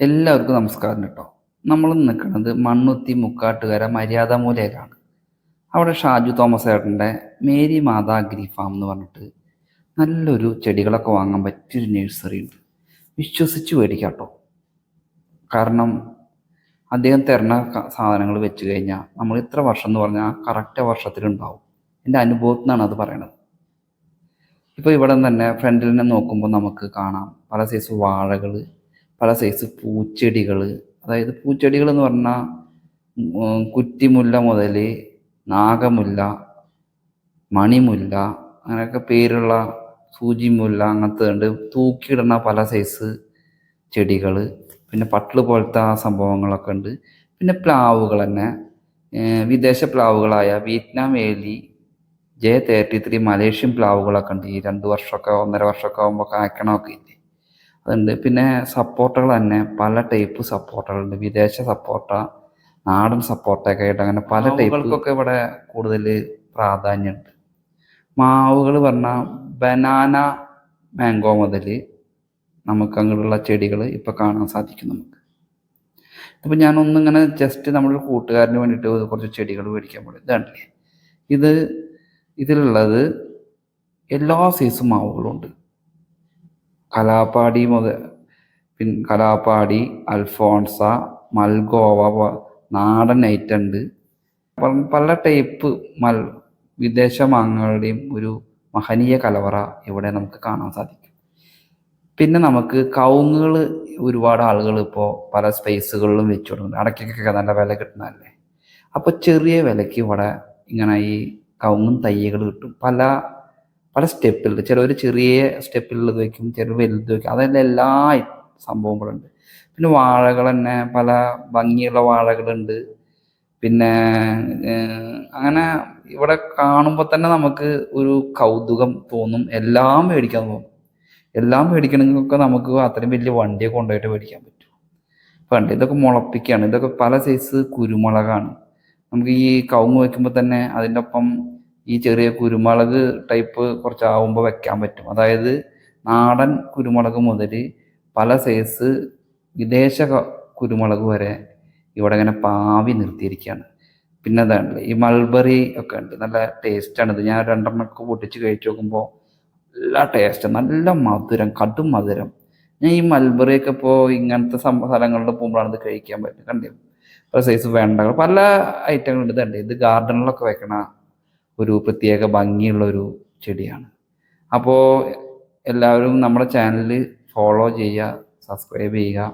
എല്ലാവർക്കും നമസ്കാരം കേട്ടോ. നമ്മൾ നിൽക്കുന്നത് മണ്ണുത്തി മുക്കാട്ടുകര മര്യാദ മൂലയിലാണ്. അവിടെ ഷാജു തോമസ് ഏട്ടന്റെ മേരി മാതാ അഗ്രി ഫാം എന്ന് പറഞ്ഞിട്ട് നല്ലൊരു ചെടികളൊക്കെ വാങ്ങാൻ പറ്റിയൊരു നഴ്സറി ഉണ്ട്. വിശ്വസിച്ച് മേടിക്കാം കേട്ടോ കാരണം അദ്ദേഹം തരുന്ന സാധനങ്ങൾ വെച്ച് കഴിഞ്ഞാൽ നമ്മൾ ഇത്ര വർഷം എന്ന് പറഞ്ഞാൽ കറക്റ്റ് വർഷത്തിലുണ്ടാവും. എന്റെ അനുഭവത്തിൽ നിന്നാണ് അത് പറയണത്. ഇപ്പോൾ ഇവിടെ തന്നെ ഫ്രണ്ടിൽ തന്നെ നോക്കുമ്പോൾ നമുക്ക് കാണാം. പല സൈസ് വാഴകൾ പല സൈസ് പൂച്ചെടികൾ. അതായത് പൂച്ചെടികൾ എന്ന് പറഞ്ഞാൽ കുറ്റിമുല്ല മുതൽ നാഗമുല്ല മണിമുല്ല അങ്ങനെയൊക്കെ പേരുള്ള സൂചിമുല്ല അങ്ങനത്തെ ഉണ്ട് തൂക്കിയിടുന്ന പല സൈസ് ചെടികൾ. പിന്നെ പട്ടിൽ പോലത്തെ ആ സംഭവങ്ങളൊക്കെ ഉണ്ട്. പിന്നെ പ്ലാവുകൾ തന്നെ. വിദേശ പ്ലാവുകളായ വിയറ്റ്നാം വേലി ജെ തേർട്ടി ത്രീ മലേഷ്യൻ പ്ലാവുകളൊക്കെ ഉണ്ട്. ഈ രണ്ട് വർഷമൊക്കെ ഒന്നര വർഷമൊക്കെ ആകുമ്പോൾ കായ്ക്കണമൊക്കെ ഇല്ലേ? അതുണ്ട് പിന്നെ സപ്പോർട്ടുകൾ തന്നെ പല ടൈപ്പ് സപ്പോർട്ടുകളുണ്ട് വിദേശ സപ്പോർട്ട നാടൻ സപ്പോർട്ടൊക്കെ ആയിട്ട് അങ്ങനെ പല ടൈപ്പുകൾക്കൊക്കെ ഇവിടെ കൂടുതൽ പ്രാധാന്യമുണ്ട്. മാവുകൾ പറഞ്ഞാൽ ബനാന മാംഗോ മുതൽ നമുക്ക് അങ്ങനെയുള്ള ചെടികൾ ഇപ്പോൾ കാണാൻ സാധിക്കും നമുക്ക്. ഇപ്പം ഞാനൊന്നിങ്ങനെ ജസ്റ്റ് നമ്മുടെ കൂട്ടുകാരന് വേണ്ടിയിട്ട് കുറച്ച് ചെടികൾ മേടിക്കാൻ പോലും ഇതാണല്ലേ? ഇത് ഇതിലുള്ളത് എല്ലാ സൈസ് മാവുകളുണ്ട് കലാപ്പാടി മുതൽ പിൻ കലാപ്പാടി അൽഫോൺസ മൽഗോവ നാടൻ ഐറ്റുണ്ട് പല ടൈപ്പ് മൽ വിദേശ മാങ്ങകളുടെയും ഒരു മഹനീയ കലവറ ഇവിടെ നമുക്ക് കാണാൻ സാധിക്കും. പിന്നെ നമുക്ക് കവുങ്ങുകൾ ഒരുപാട് ആളുകൾ ഇപ്പോൾ പല സ്പേസുകളിലും വെച്ചു കൊടുക്കുന്നുണ്ട് അടയ്ക്കൊക്കെ നല്ല വില കിട്ടുന്നതല്ലേ? അപ്പോൾ ചെറിയ വിലയ്ക്ക് ഇവിടെ ഇങ്ങനെ ഈ കവുങ്ങും തയ്യകൾ കിട്ടും. പല പല സ്റ്റെപ്പിൽ ഒരു ചെറിയ സ്റ്റെപ്പിലുള്ളത് വയ്ക്കും ചിലർ വലുത് വയ്ക്കും അതെല്ലാം എല്ലാ സംഭവങ്ങളുണ്ട് പിന്നെ വാഴകൾ തന്നെ പല ഭംഗിയുള്ള വാഴകളുണ്ട്. പിന്നെ അങ്ങനെ ഇവിടെ കാണുമ്പോൾ തന്നെ നമുക്ക് ഒരു കൗതുകം തോന്നും. എല്ലാം മേടിക്കാൻ തോന്നും. എല്ലാം മേടിക്കണമെങ്കിലൊക്കെ നമുക്ക് അത്രയും വലിയ വണ്ടിയൊക്കെ കൊണ്ടുപോയിട്ട് മേടിക്കാൻ പറ്റും. പണ്ട് ഇതൊക്കെ മുളപ്പിക്കുകയാണ് ഇതൊക്കെ പല സൈസ് കുരുമുളകാണ്. നമുക്ക് ഈ കവുങ്ങ് വയ്ക്കുമ്പോൾ തന്നെ അതിന്റെ ഒപ്പം ഈ ചെറിയ കുരുമുളക് ടൈപ്പ് കുറച്ചാവുമ്പോൾ വെക്കാൻ പറ്റും. അതായത് നാടൻ കുരുമുളക് മുതൽ പല സൈസ് വിദേശ കുരുമുളക് വരെ ഇവിടെ ഇങ്ങനെ പാവി നിർത്തിയിരിക്കുകയാണ് പിന്നെ അതാണ് ഈ മൾബറി ഒക്കെ ഉണ്ട്. നല്ല ടേസ്റ്റാണ് ഇത്. ഞാൻ രണ്ടെണ്ണമൊക്കെ പൊട്ടിച്ച് കഴിച്ചു നോക്കുമ്പോൾ നല്ല ടേസ്റ്റ് നല്ല മധുരം കടും മധുരം. ഞാൻ ഈ മൽബറിയൊക്കെ ഇപ്പോൾ ഇങ്ങനത്തെ സ്ഥലങ്ങളിൽ പോകുമ്പോഴാണ് ഇത് കഴിക്കാൻ പറ്റും കണ്ടേ പല സൈസ് വേണ്ട പല ഐറ്റങ്ങളുണ്ട് ഇതുണ്ട്. ഇത് ഗാർഡനിലൊക്കെ വെക്കണ ഒരു പ്രത്യേക ഭംഗിയുള്ള ഒരു ചെടിയാണ്. അപ്പോൾ എല്ലാവരും നമ്മുടെ ചാനൽ ഫോളോ ചെയ്യുക സബ്സ്ക്രൈബ് ചെയ്യുക